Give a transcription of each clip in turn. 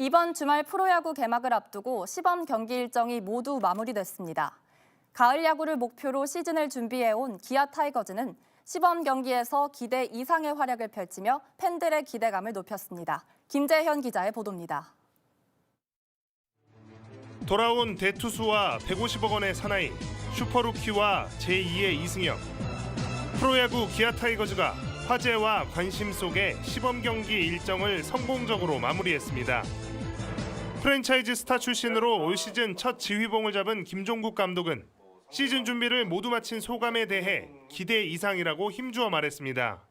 이번 주말 프로야구 개막을 앞두고 시범 경기 일정이 모두 마무리됐습니다. 가을 야구를 목표로 시즌을 준비해온 기아 타이거즈는 시범 경기에서 기대 이상의 활약을 펼치며 팬들의 기대감을 높였습니다. 김재현 기자의 보도입니다. 돌아온 대투수와 150억 원의 사나이 슈퍼루키와 제2의 이승엽 프로야구 기아 타이거즈가 화제와 관심 속에 시범 경기 일정을 성공적으로 마무리했습니다. 프랜차이즈 스타 출신으로 올 시즌 첫 지휘봉을 잡은 김종국 감독은 시즌 준비를 모두 마친 소감에 대해 기대 이상이라고 힘주어 말했습니다.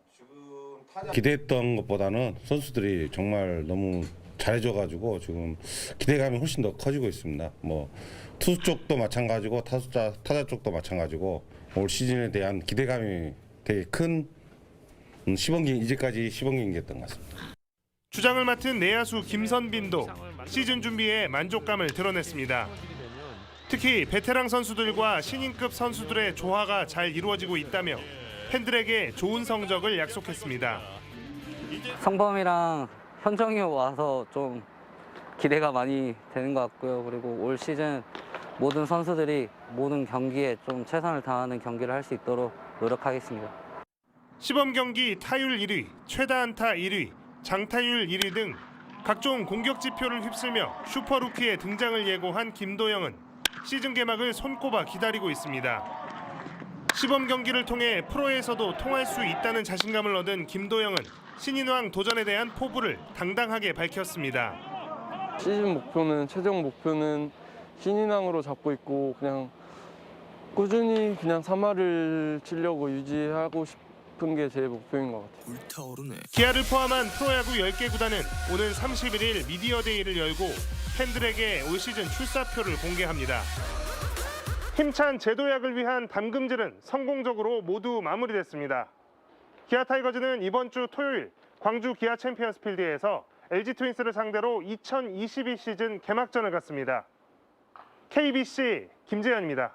기대했던 것보다는 선수들이 정말 너무 잘해줘가지고 지금 기대감이 훨씬 더 커지고 있습니다. 뭐 투수 쪽도 마찬가지고 타수자 타자 쪽도 마찬가지고 올 시즌에 대한 기대감이 되게 큰 음, 시범 경기 이제까지 시범 경기였던 것 같습니다. 주장을 맡은 내야수 김선빈도 시즌 준비에 만족감을 드러냈습니다. 특히 베테랑 선수들과 신인급 선수들의 조화가 잘 이루어지고 있다며 팬들에게 좋은 성적을 약속했습니다. 성범이랑 현정이 와서 좀 기대가 많이 되는 것 같고요. 그리고 올 시즌 모든 선수들이 모든 경기에 좀 최선을 다하는 경기를 할 수 있도록 노력하겠습니다. 시범 경기 타율 1위, 최다 안타 1위, 장타율 1위 등 각종 공격 지표를 휩쓸며 슈퍼루키의 등장을 예고한 김도영은 시즌 개막을 손꼽아 기다리고 있습니다. 시범 경기를 통해 프로에서도 통할 수 있다는 자신감을 얻은 김도영은 신인왕 도전에 대한 포부를 당당하게 밝혔습니다. 시즌 목표는 최종 목표는 신인왕으로 잡고 있고 그냥 꾸준히 그냥 3할을 치려고 유지하고 싶 은 게 제 목표인 것 같아요. 불타오르네. 기아를 포함한 프로야구 10개 구단은 오는 31일 미디어데이를 열고 팬들에게 올 시즌 출사표를 공개합니다. 힘찬 제도약을 위한 담금질은 성공적으로 모두 마무리됐습니다. 기아 타이거즈는 이번 주 토요일 광주 기아 챔피언스 필드에서 LG 트윈스를 상대로 2022 시즌 개막전을 갖습니다. KBC 김재현입니다.